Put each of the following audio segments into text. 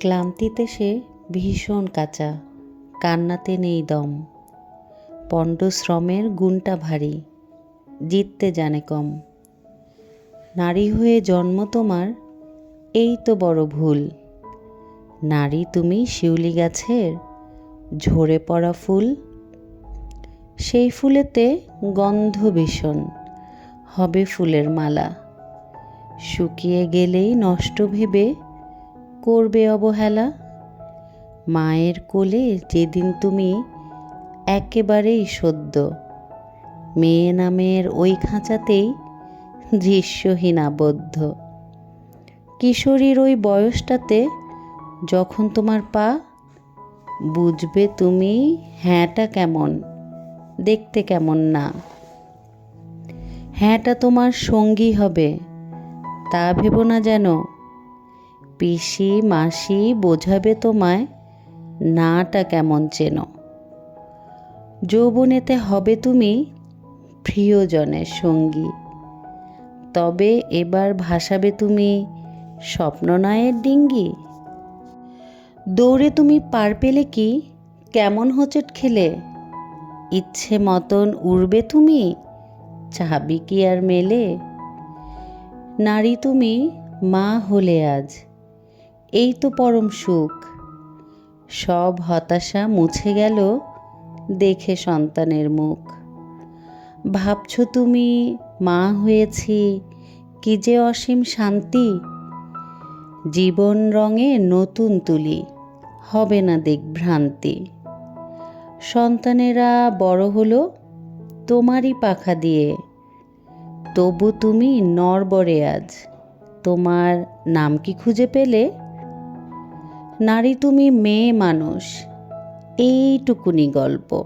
ক্লান্তিতে সে ভীষণ কাঁচা, কান্নাতে নেই দম। পণ্ডশ্রমের গুণটা ভারী, জিততে জানে কম। নারী হয়ে জন্ম তোমার, এই তো বড় ভুল। নারী তুমি শিউলি গাছের, ঝরে পড়া ফুল। সেই ফুলেতে গন্ধ ভীষণ, হবে ফুলের মালা। শুকিয়ে গেলেই নষ্ট ভেবে করবে অবহেলা? মায়ের কোলে যেদিন তুমি একেবারেই সদ্য, মেয়ে নামের ওই খাঁচাতেই দৃশ্যহীন আবদ্ধ। কিশোরীর ওই বয়সটাতে যখন তোমার পা, বুঝবে তুমি হ্যাঁটা কেমন, দেখতে কেমন না। হ্যাঁটা তোমার সঙ্গী হবে, তা ভেবো না যেন পিসি, মাসি, বোঝাবে তোমায়, নাটা কেমন চেনো যৌবনেতে হবে তুমি প্রিয়জনের সঙ্গী। তবে এবার ভাসাবে তুমি স্বপ্ননয়ের ডিঙ্গি। দৌড়ে তুমি পার পেলে কি? কেমন হোঁচট খেলে? ইচ্ছে মতন উড়বে তুমি? চাবি কি আর মেলে? নারী তুমি মা হলে আজ এই তো পরম সুখ। সব হতাশা মুছে গেল দেখে সন্তানের মুখ। ভাবছ তুমি, মা হয়েছি, কি যে অসীম শান্তি? জীবন রঙে নতুন তুলি, হবে না দিগ্ভ্রান্তি সন্তানেরা বড় হলো তোমারই পাখা দিয়ে। তবু তুমি নরবরে আজ, তোমার নাম কি খুঁজে পেলে? নারী তুমি মেয়ে মানুষ। এইটুকুনি গল্প।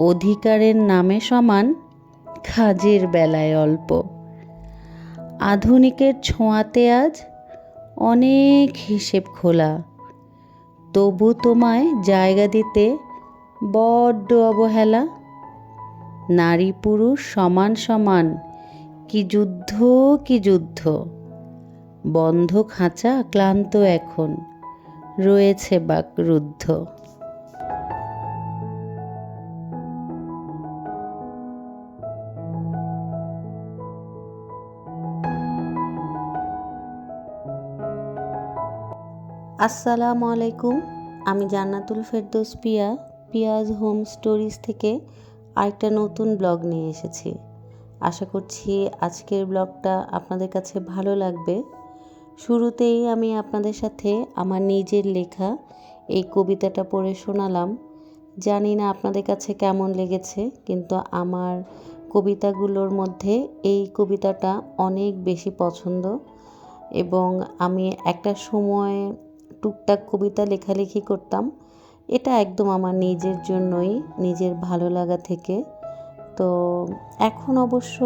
অধিকারের নামে সমান কাজের বেলায় অল্প। আধুনিকের ছোঁয়াতে আজ অনেক হিসেব খোলা। তবু তোমায় জায়গা দিতে বড্ড অবহেলা। নারী পুরুষ সমান সমান কি যুদ্ধ কি যুদ্ধ। বন্ধ খাঁচা ক্লান্ত এখন। রয়েছে বাকরুদ্ধ। আসসালামু আলাইকুম, আমি জান্নাতুল ফেরদৌস পিয়া, পিয়াজ হোম স্টোরিজ থেকে আরেকটা নতুন ব্লগ নিয়ে এসেছি। আশা করছি আজকের ব্লগটা আপনাদের কাছে ভালো লাগবে। শুরুতেই আমি আপনাদের সাথে আমার নিজের লেখা, এই কবিতাটা পড়ে শোনালাম। জানি না আপনাদের কাছে কেমন লেগেছে, কিন্তু আমার কবিতাগুলোর মধ্যে এই কবিতাটা অনেক বেশি পছন্দ এবং আমি একটা সময় টুকটাক কবিতা লেখালেখি করতাম। এটা একদম আমার নিজের জন্যই, নিজের ভালো লাগা থেকে। তো এখন অবশ্য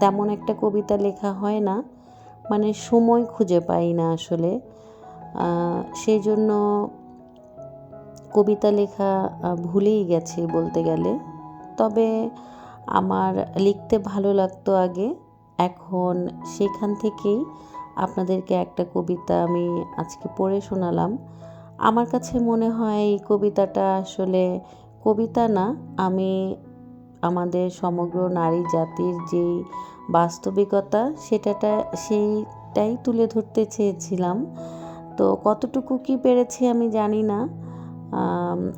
তেমন একটা কবিতা লেখা হয় না। মানে সময় খুঁজে পাই না আসলে। সেই জন্য কবিতা লেখা ভুলেই গেছি বলতে গেলে। তবে আমার লিখতে ভালো লাগতো আগে। এখন সেখান থেকেই আপনাদেরকে একটা কবিতা আমি আজকে পড়ে শোনালাম। আমার কাছে মনে হয় এই কবিতাটা আসলে কবিতা না, আমি আমাদের সমগ্র নারী জাতির যেই বাস্তবিকতা সেটাটা, সেইটাই তুলে ধরতে চেয়েছিলাম। তো কতটুকু কি পেরেছি আমি জানি না।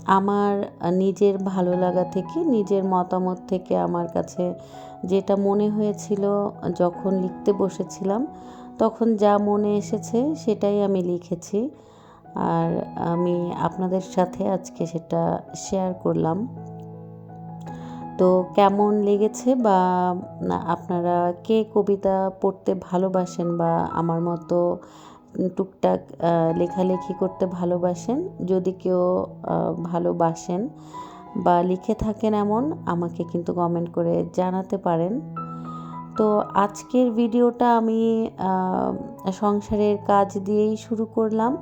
আমার নিজের ভালো লাগা থেকে, নিজের মতামত থেকে আমার কাছে যেটা মনে হয়েছিল যখন লিখতে বসেছিলাম, তখন যা মনে এসেছে সেটাই আমি লিখেছি। আর আমি আপনাদের সাথে আজকে সেটা শেয়ার করলাম। তো কেমন লেগেছে বা আপনারা কে কবিতা পড়তে ভালোবাসেন বা আমার মতো টুকটাক লেখালেখি করতে ভালোবাসেন? যদি কেউ ভালোবাসেন বা লিখে থাকেন এমন, আমাকে কিন্তু কমেন্ট করে জানাতে পারেন। তো আজকের ভিডিওটা আমি সংসারের কাজ দিয়েই শুরু করলাম।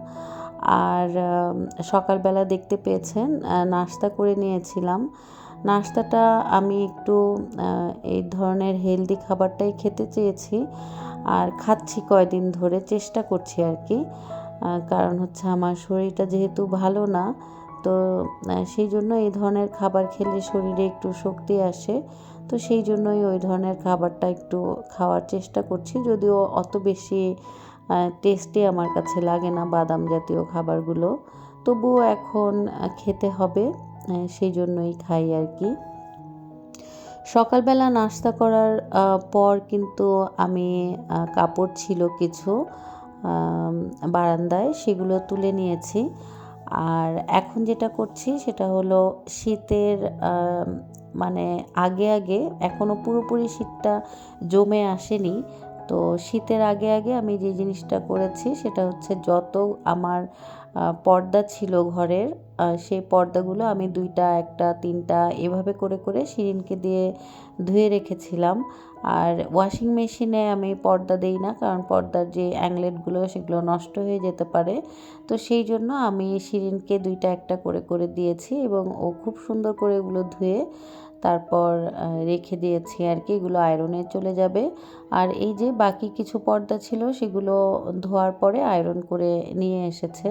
আর সকালবেলা দেখতে পেয়েছেন নাস্তা করে নিয়েছিলাম। নাস্তাটা আমি একটু এই ধরনের হেলদি খাবারটাই খেতে চেয়েছি। আর খাচ্ছি কয়দিন ধরে, চেষ্টা করছি আর কি। কারণ হচ্ছে আমার শরীরটা যেহেতু ভালো না, তো সেই জন্য এই ধরনের খাবার খেলে শরীরে একটু শক্তি আসে। তো সেই জন্যই ওই ধরনের খাবারটা একটু খাওয়ার চেষ্টা করছি। যদিও অত বেশি টেস্টি আমার কাছে লাগে না বাদাম জাতীয় খাবারগুলো। তবুও এখন খেতে হবে। সেই জন্যই খাই আর কি। সকালবেলা নাস্তা করার পর কিন্তু আমি কাপড় ছিল কিছু বারান্দায় সেগুলো তুলে নিয়েছি। আর এখন যেটা করছি সেটা হলো শীতের মানে আগে আগে এখনও পুরোপুরি শীতটা জমে আসেনি। তো শীতের আগে আগে আমি যে জিনিসটা করেছি সেটা হচ্ছে যত আমার পর্দা ছিল ঘরের সেই পর্দাগুলো আমি দুইটা, একটা, তিনটা এভাবে করে করে শিরিনকে দিয়ে ধুয়ে রেখেছিলাম। আর ওয়াশিং মেশিনে আমি পর্দা দেই না, কারণ পর্দার যে অ্যাংলেটগুলো সেগুলো নষ্ট হয়ে যেতে পারে। তো সেই জন্য আমি শিরিনকে দুইটা, একটা করে করে দিয়েছি এবং ও খুব সুন্দর করে এগুলো ধুয়ে তারপর রেখে দিয়েছি আর কি, এগুলো আয়রনে চলে যাবে। আর এই যে বাকি কিছু পর্দা ছিল, সেগুলো ধোয়ার পরে আয়রন করে নিয়ে এসেছে।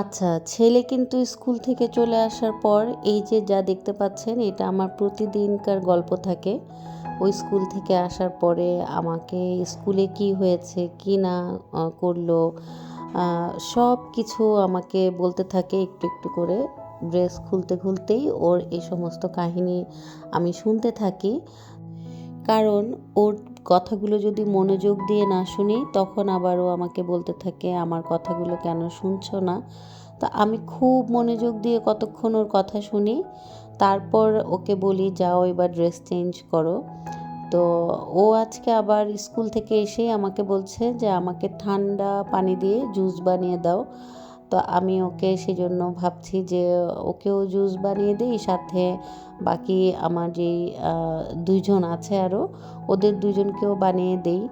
আচ্ছা ছেলে কিন্তু স্কুল থেকে চলে আসার পর এই যে যা দেখতে পাচ্ছেন, এটা আমার প্রতিদিনকার গল্প থাকে। ওই স্কুল থেকে আসার পরে আমাকে স্কুলে কি হয়েছে, কি না করল সব কিছু আমাকে বলতে থাকে একটু একটু করে। ড্রেস খুলতে খুলতেই ওর এই সমস্ত কাহিনী আমি শুনতে থাকি। কারণ ওর কথাগুলো যদি মনোযোগ দিয়ে না শুনি, তখন আবার ও আমাকে বলতে থাকে, আমার কথাগুলো কেন শুনছো না? তা আমি খুব মনোযোগ দিয়ে কতক্ষণ ওর কথা শুনি, তারপর ওকে বলি, যাও এবার ড্রেস চেঞ্জ করো। তো ও আজকে আবার স্কুল থেকে এসেই আমাকে বলছে যে, আমাকে ঠান্ডা পানি দিয়ে জুস বানিয়ে দাও। তো আমি ওকে সেজন্য ভাবছি যে ওকেও জুস বানিয়ে দিই, সাথে বাকি আমার যেই দুইজন আছে আরও ওদের দুজনকেও বানিয়ে দিই।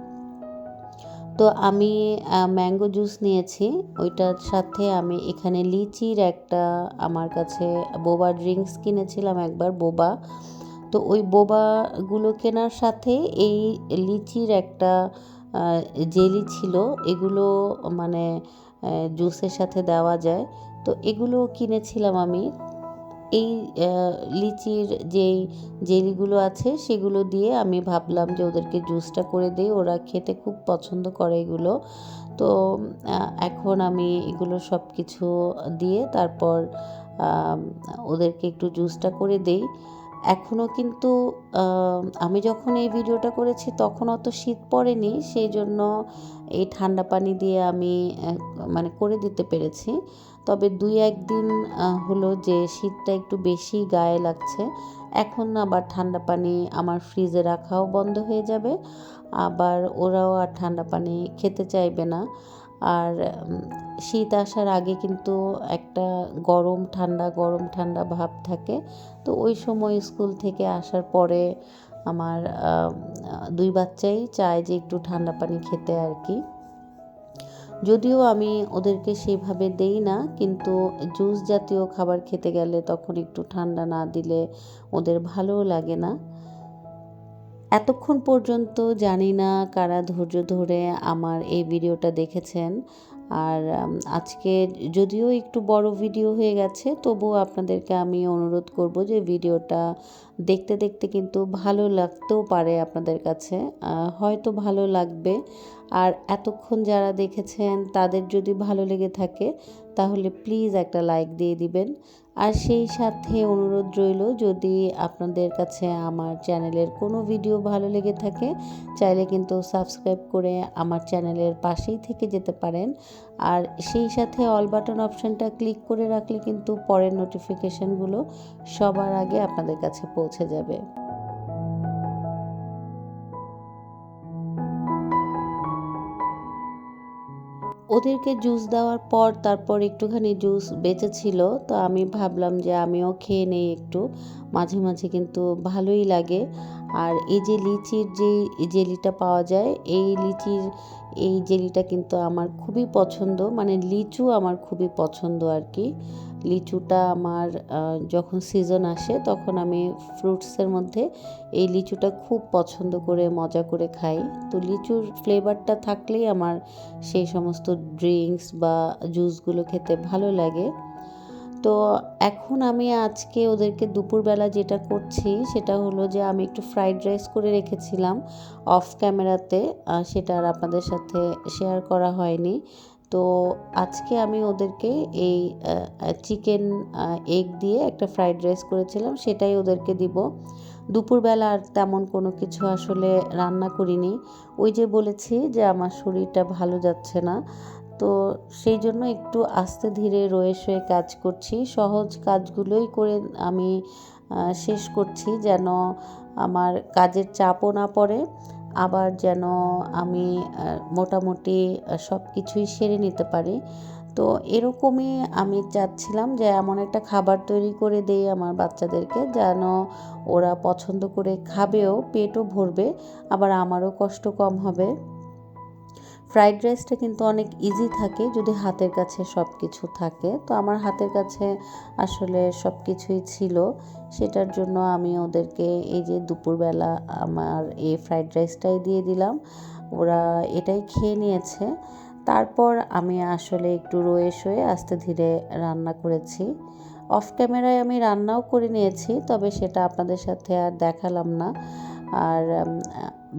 তো আমি ম্যাঙ্গো জুস নিয়েছি, ওইটার সাথে আমি এখানে লিচির একটা আমার কাছে বোবা ড্রিঙ্কস কিনেছিলাম একবার, বোবা। তো ওই বোবাগুলো কেনার সাথে এই লিচির একটা জেলি ছিল, এগুলো মানে জুসের সাথে দেওয়া যায়। তো এগুলো কিনেছিলাম আমি। এই লিচির যেই জেলিগুলো আছে, সেগুলো দিয়ে আমি ভাবলাম যে ওদেরকে জুসটা করে দিই। ওরা খেতে খুব পছন্দ করে এগুলো। তো এখন আমি এগুলো সব কিছু দিয়ে তারপর ওদেরকে একটু জুসটা করে দেই। এখনও কিন্তু আমি যখন এই ভিডিওটা করেছি তখন অত শীত পড়েনি, সেই জন্য এই ঠান্ডা পানি দিয়ে আমি মানে করে দিতে পেরেছি। তবে দুই একদিন হলো যে শীতটা একটু বেশি গায়ে লাগছে। এখন আবার ঠান্ডা পানি আমার ফ্রিজে রাখাও বন্ধ হয়ে যাবে। আবার ওরাও আর ঠান্ডা পানি খেতে চাইবে না। আর শীত আসার আগে কিন্তু একটা গরম, ঠান্ডা গরম, ঠান্ডা ভাব থাকে। তো ওই সময় স্কুল থেকে আসার পরে আমার দুই বাচ্চাই চায় যে একটু ঠান্ডা পানি খেতে আর কি। যদিও আমি ওদেরকে সেভাবে দেই না, কিন্তু জুস জাতীয় খাবার খেতে গেলে তখন একটু ঠান্ডা না দিলে ওদের ভালোও লাগে না। এতক্ষণ পর্যন্ত জানি না কারা ধৈর্য ধরে আমার এই ভিডিওটা দেখেছেন। আর আজকে যদিও একটু বড় ভিডিও হয়ে গেছে, তবুও আপনাদেরকে আমি অনুরোধ করব যে ভিডিওটা দেখতে দেখতে কিন্তু ভালো লাগতেও পারে আপনাদের কাছে হয়তো ভালো লাগবে। আর এতক্ষণ যারা দেখেছেন, তাদের যদি ভালো লেগে থাকে, তাহলে প্লিজ একটা লাইক দিয়ে দিবেন। আর সেই সাথে অনুরোধ রইল, যদি আপনাদের কাছে আমার চ্যানেলের কোনো ভিডিও ভালো লেগে থাকে, চাইলে কিন্তু সাবস্ক্রাইব করে আমার চ্যানেলের পাশেই থেকে যেতে পারেন। আর সেই সাথে অল বাটন অপশানটা ক্লিক করে রাখলে কিন্তু পরের নোটিফিকেশানগুলো সবার আগে আপনাদের কাছে পৌঁছে যাবে। ওদেরকে জুস দেওয়ার পর তারপর একটুখানি জুস বেঁচেছিল তো আমি ভাবলাম যে আমিও খেয়ে নেই একটু। মাঝে মাঝে কিন্তু ভালোই লাগে। আর এই যে লিচির যে জেলিটা পাওয়া যায়, এই লিচির, এই জেলিটা কিন্তু আমার খুবই পছন্দ। মানে লিচু আমার খুবই পছন্দ আর কি। লিচুটা আমার যখন সিজন আসে তখন আমি ফ্রুটসের মধ্যে এই লিচুটা খুব পছন্দ করে, মজা করে খাই। তো লিচুর ফ্লেভারটা থাকলেই আমার সেই সমস্ত ড্রিঙ্কস বা জুসগুলো খেতে ভালো লাগে। তো এখন আমি আজকে ওদেরকে দুপুরবেলা যেটা করছি সেটা হলো যে আমি একটু ফ্রাইড রাইস করে রেখেছিলাম অফ ক্যামেরাতে সেটা আর আপনাদের সাথে শেয়ার করা হয়নি। তো আজকে আমি ওদেরকে এই চিকেন এগ দিয়ে একটা ফ্রাইড রাইস করেছিলাম, সেটাই ওদেরকে দিব। দুপুরবেলা আর তেমন কোনো কিছু আসলে রান্না করিনি। ওই যে বলেছি যে আমার শরীরটা ভালো যাচ্ছে না, তো সেই জন্য একটু আস্তে ধীরে রয়ে শয়ে কাজ করছি। সহজ কাজগুলোই করে আমি শেষ করছি যেন আমার কাজের চাপও না পড়ে। আবার যেন আমি মোটামুটি সব কিছুই সেরে নিতে পারি। তো এরকমই আমি চাচ্ছিলাম যে এমন একটা খাবার তৈরি করে দেই আমার বাচ্চাদেরকে, যেন ওরা পছন্দ করে খাবেও, পেটও ভরবে, আবার আমারও কষ্ট কম হবে। ফ্রাইড রাইসটা কিন্তু অনেক ইজি থাকে যদি হাতের কাছে সব কিছু থাকে। তো আমার হাতের কাছে আসলে সব কিছুই ছিল। সেটার জন্য আমি ওদেরকে এই যে দুপুরবেলা আমার এই ফ্রাইড রাইসটাই দিয়ে দিলাম। ওরা এটাই খেয়ে নিয়েছে। তারপর আমি আসলে একটু রয়ে শয়ে আস্তে ধীরে রান্না করেছি। অফ ক্যামেরায় আমি রান্নাও করে নিয়েছি, তবে সেটা আপনাদের সাথে আর দেখালাম না। আর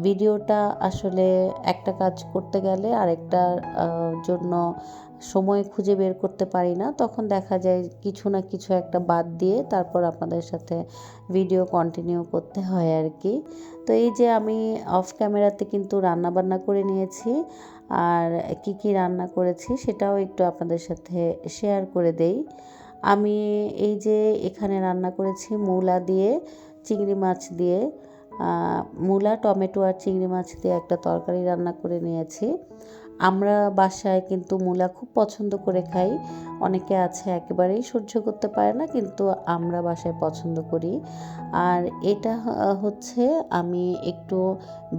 ভিডিওটা আসলে একটা কাজ করতে গেলে আরেকটার আহ, জন্য সময় খুঁজে বের করতে পারি না। তখন দেখা যায় কিছু না কিছু একটা বাদ দিয়ে তারপর আপনাদের সাথে ভিডিও কন্টিনিউ করতে হয় আর কি। তো এই যে আমি অফ ক্যামেরাতে কিন্তু রান্না বান্না করে নিয়েছি আর কি কি রান্না করেছি সেটাও একটু আপনাদের সাথে শেয়ার করে দেই। আমি এই যে এখানে রান্না করেছি মূলা দিয়ে চিংড়ি মাছ দিয়ে মূলা, টমেটো আর চিংড়ি মাছ দিয়ে একটা তরকারি রান্না করে নিয়েছি। আমরা বাসায় কিন্তু মূলা খুব পছন্দ করে খাই। অনেকে আছে একেবারেই সহ্য করতে পারে না, কিন্তু আমরা বাসায় পছন্দ করি। আর এটা হচ্ছে আমি একটু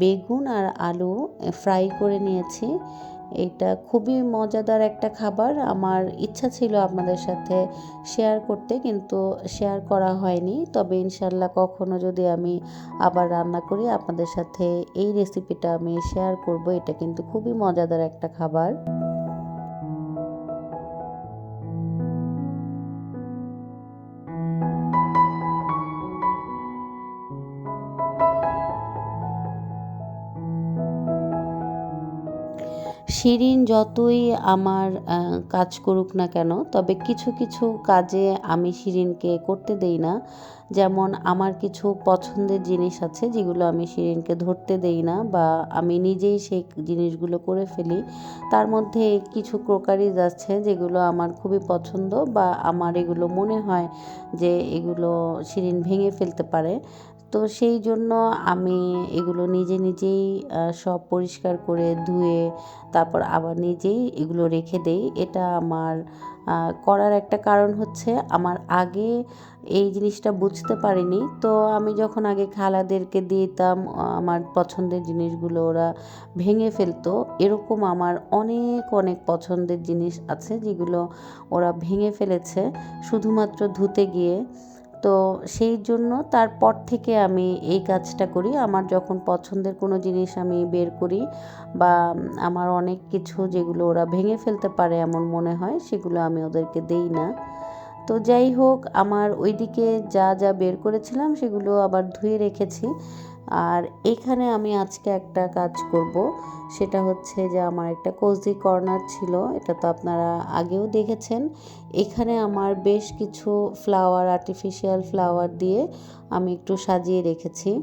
বেগুন আর আলু ফ্রাই করে নিয়েছি। এটা খুবই মজাদার একটা খাবার। আমার ইচ্ছা ছিল আপনাদের সাথে শেয়ার করতে, কিন্তু শেয়ার করা হয়নি। তবে ইনশাল্লাহ কখনো যদি আমি আবার রান্না করি, আপনাদের সাথে এই রেসিপিটা আমি শেয়ার করব। এটা কিন্তু খুবই মজাদার একটা খাবার। শিরিন যতই আমার কাজ করুক না কেন, তবে কিছু কিছু কাজে আমি শিরিনকে করতে দেই না। যেমন আমার কিছু পছন্দের জিনিস আছে যেগুলো আমি শিরিনকে ধরতে দেই না বা আমি নিজেই সেই জিনিসগুলো করে ফেলি। তার মধ্যে কিছু ক্রোকারিজ আছে যেগুলো আমার খুবই পছন্দ বা আমার এগুলো মনে হয় যে এগুলো শিরিন ভেঙে ফেলতে পারে। তো সেই জন্য আমি এগুলো নিজে নিজেই সব পরিষ্কার করে ধুয়ে তারপর আবার নিজেই এগুলো রেখে দেই। এটা আমার করার একটা কারণ হচ্ছে আমার আগে এই জিনিসটা বুঝতে পারিনি। তো আমি যখন আগে খালাদেরকে দিতাম আমার পছন্দের জিনিসগুলো ওরা ভেঙে ফেলতো, এরকম আমার অনেক অনেক পছন্দের জিনিস আছে যেগুলো ওরা ভেঙে ফেলেছে। শুধুমাত্র ধুতে গিয়ে তো সেই জন্য তারপর থেকে আমি এই কাজটা করি। আমার যখন পছন্দের কোনো জিনিস আমি বের করি বা আমার অনেক কিছু যেগুলো ওরা ভেঙে ফেলতে পারে এমন মনে হয়, সেগুলো আমি ওদেরকে দেই না। তো যাই হোক, আমার ওইদিকে যা যা বের করেছিলাম সেগুলো আবার ধুয়ে রেখেছি। আর এখানে আমি আজকে একটা কাজ করব। সেটা হচ্ছে যে আমার একটা কোজি কর্নার ছিল, এটা তো আপনারা আগেও দেখেছেন। এখানে আমার বেশ কিছু ফ্লাওয়ার আর্টিফিশিয়াল ফ্লাওয়ার দিয়ে আমি একটু সাজিয়ে রেখেছি।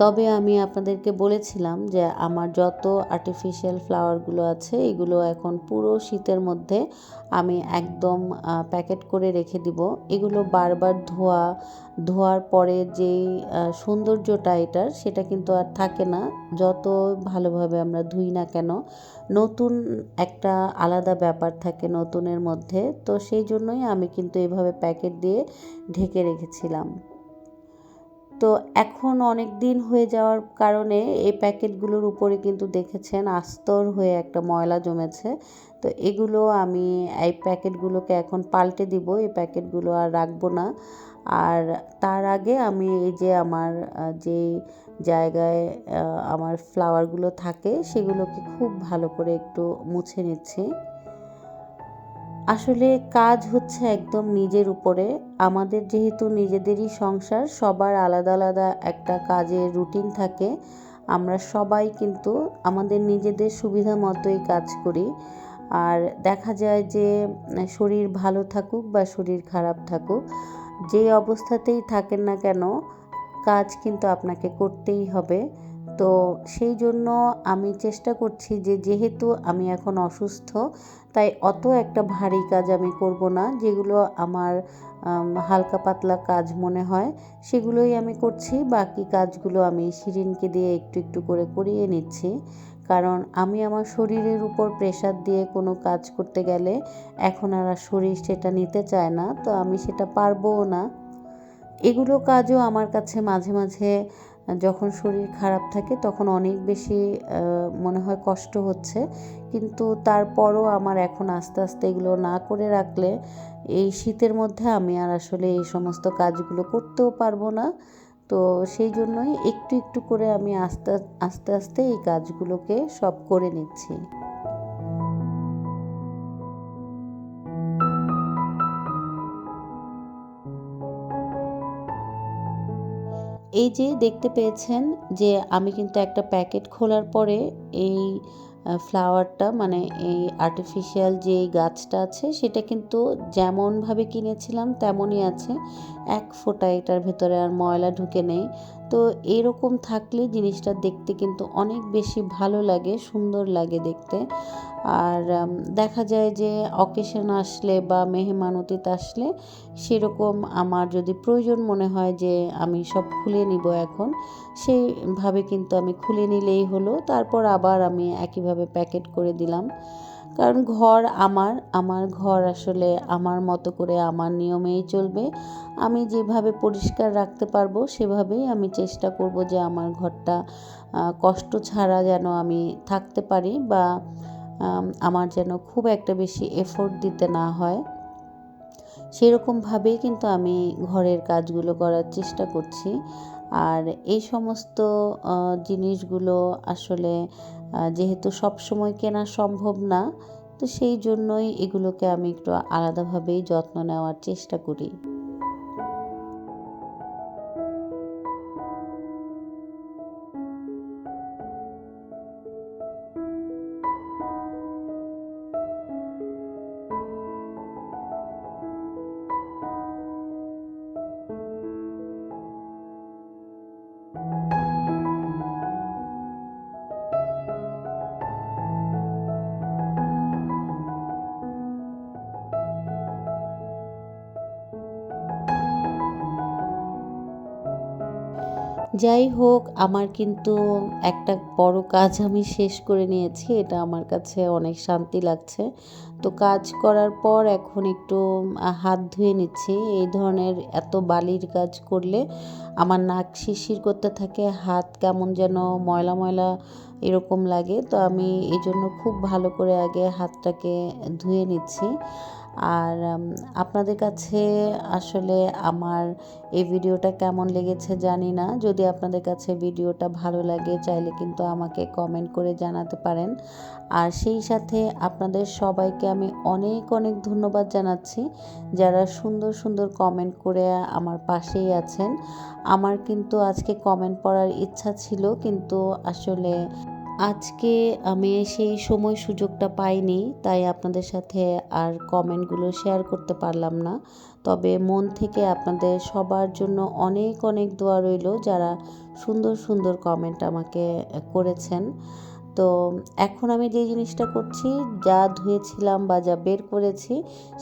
তবে আমি আপনাদেরকে বলেছিলাম যে আমার যত আর্টিফিশিয়াল ফ্লাওয়ারগুলো আছে, এগুলো এখন পুরো শীতের মধ্যে আমি একদম প্যাকেট করে রেখে দিব। এগুলো বারবার ধোয়া, ধোয়ার পরে যেই সৌন্দর্যটা এটার, সেটা কিন্তু আর থাকে না। যত ভালোভাবে আমরা ধুই না কেন, নতুন একটা আলাদা ব্যাপার থাকে নতুনের মধ্যে। তো সেই জন্যই আমি কিন্তু এভাবে প্যাকেট দিয়ে ঢেকে রেখেছিলাম। তো এখন অনেক দিন হয়ে যাওয়ার কারণে এই প্যাকেটগুলোর উপরে কিন্তু দেখেছেন আস্তর হয়ে একটা ময়লা জমেছে। তো এগুলো আমি এই প্যাকেটগুলোকে এখন পাল্টে দিব, এই প্যাকেটগুলো আর রাখব না। আর তার আগে আমি এই যে আমার যে জায়গায় আমার ফ্লাওয়ারগুলো থাকে সেগুলোকে খুব ভালো করে একটু মুছে নিচ্ছি। আসলে কাজ হচ্ছে একদম নিজের উপরে। আমাদের যেহেতু নিজেদেরই সংসার, সবার আলাদা আলাদা একটা কাজের রুটিন থাকে। আমরা সবাই কিন্তু আমাদের নিজেদের সুবিধা মতোই কাজ করি। আর দেখা যায় যে, শরীর ভালো থাকুক বা শরীর খারাপ থাকুক, যে অবস্থাতেই থাকেন না কেন, কাজ কিন্তু আপনাকে করতেই হবে। তো সেই জন্য আমি চেষ্টা করছি যে যেহেতু আমি এখন অসুস্থ, তাই অত একটা ভারী কাজ আমি করব না, যেগুলো আমার হালকা পাতলা কাজ মনে হয়, সেগুলোই আমি করছি। বাকি কাজগুলো আমি শিরিনকে দিয়ে একটু একটু করে করিয়ে নিচ্ছি। কারণ আমি আমার শরীরের উপর প্রেশার দিয়ে কোনো কাজ করতে গেলে এখন আর শরীর সেটা নিতে চায় না, তো আমি সেটা পারবও না। এগুলো কাজও আমার কাছে মাঝে মাঝে যখন শরীর খারাপ থাকে তখন অনেক বেশি মনে হয় কষ্ট হচ্ছে। কিন্তু তারপরও আমার এখন আস্তে আস্তে এগুলো না করে রাখলে এই শীতের মধ্যে আমি আর আসলে এই সমস্ত কাজগুলো করতেও পারব না। তো সেই জন্যই একটু একটু করে আমি আস্তে আস্তে আস্তে এই কাজগুলোকে সব করে নিচ্ছি। এই যে দেখতে পেয়েছেন যে আমি কিন্তু একটা প্যাকেট খোলার পরে এই ফ্লাওয়ারটা মানে এই আর্টিফিশিয়াল যে গাছটা আছে, সেটা কিন্তু যেমনভাবে কিনেছিলাম তেমনই আছে। এক ফোঁটা এটার ভেতরে আর ময়লা ঢুকে নেই। তো এরকম থাকলে জিনিসটা দেখতে কিন্তু অনেক বেশি ভালো লাগে, সুন্দর লাগে দেখতে। আর দেখা যায় যে অকেশন আসলে বা মেহমান অতীত আসলে সেরকম আমার যদি প্রয়োজন মনে হয় যে আমি সব খুলে নিব এখন, সেইভাবে কিন্তু আমি খুলে নিলেই হলো। তারপর আবার আমি একইভাবে প্যাকেট করে দিলাম। কারণ ঘর আমার আমার ঘর আসলে আমার মতো করে আমার নিয়মেই চলবে। আমি যেভাবে পরিষ্কার রাখতে পারব সেভাবেই আমি চেষ্টা করব যে আমার ঘরটা কষ্ট ছাড়া যেন আমি থাকতে পারি বা আমার যেন খুব একটা বেশি এফোর্ট দিতে না হয়। সেরকমভাবেই কিন্তু আমি ঘরের কাজগুলো করার চেষ্টা করছি। আর এই সমস্ত জিনিসগুলো আসলে যেহেতু সব সময় কেনা সম্ভব না, তো সেই জন্যই এগুলোকে আমি একটু আলাদাভাবেই যত্ন নেওয়ার চেষ্টা করি। যাই হোক, আমার কিন্তু একটা বড় কাজ আমি শেষ করে নিয়েছি, এটা আমার কাছে অনেক শান্তি লাগছে। তো কাজ করার পর এখন একটু হাত ধুয়ে নিচ্ছি। এই ধরনের এত বালির কাজ করলে আমার নাক শিরশির করতে থাকে, হাত কেমন যেন ময়লা ময়লা এরকম লাগে। তো আমি এই জন্য খুব ভালো করে আগে হাতটাকে ধুয়ে নিচ্ছি। আর আপনাদের কাছে আসলে আমার এই ভিডিওটা কেমন লেগেছে জানি না। যদি আপনাদের কাছে ভিডিওটা ভালো লাগে, চাইলে কিন্তু আমাকে কমেন্ট করে জানাতে পারেন। আর সেই সাথে আপনাদের সবাইকে আমি অনেক অনেক ধন্যবাদ জানাচ্ছি যারা সুন্দর সুন্দর কমেন্ট করে আমার পাশেই আছেন। আমার কিন্তু আজকে কমেন্ট পড়ার ইচ্ছা ছিল, কিন্তু আসলে আজকে আমি সেই সময় সুযোগটা পাইনি, তাই আপনাদের সাথে আর কমেন্টগুলো শেয়ার করতে পারলাম না। তবে মন থেকে আপনাদের সবার জন্য অনেক অনেক দোয়া রইল যারা সুন্দর সুন্দর কমেন্ট আমাকে করেছেন। তো এখন আমি যে জিনিসটা করছি, যা ধুয়েছিলাম বা যা বের করেছি,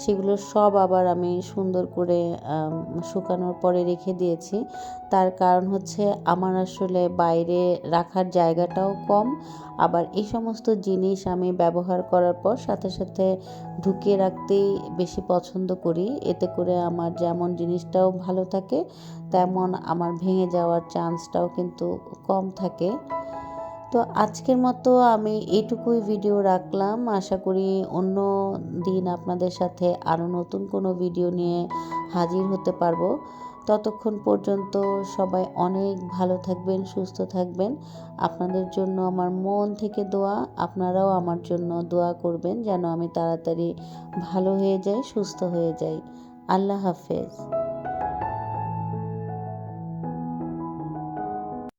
সেগুলো সব আবার আমি সুন্দর করে শুকানোর পরে রেখে দিয়েছি। তার কারণ হচ্ছে আমার আসলে বাইরে রাখার জায়গাটাও কম। আবার এই সমস্ত জিনিস আমি ব্যবহার করার পর সাথে সাথে ঢুকিয়ে রাখতেই বেশি পছন্দ করি। এতে করে আমার যেমন জিনিসটাও ভালো থাকে, তেমন আমার ভেঙে যাওয়ার চান্সটাও কিন্তু কম থাকে। তো আজকের মতো আমি এটুকুই ভিডিও রাখলাম। আশা করি অন্য দিন আপনাদের সাথে আরও নতুন কোনো ভিডিও নিয়ে হাজির হতে পারব। ততক্ষণ পর্যন্ত সবাই অনেক ভালো থাকবেন, সুস্থ থাকবেন। আপনাদের জন্য আমার মন থেকে দোয়া, আপনারাও আমার জন্য দোয়া করবেন যেন আমি তাড়াতাড়ি ভালো হয়ে যাই, সুস্থ হয়ে যাই। আল্লাহ হাফেজ।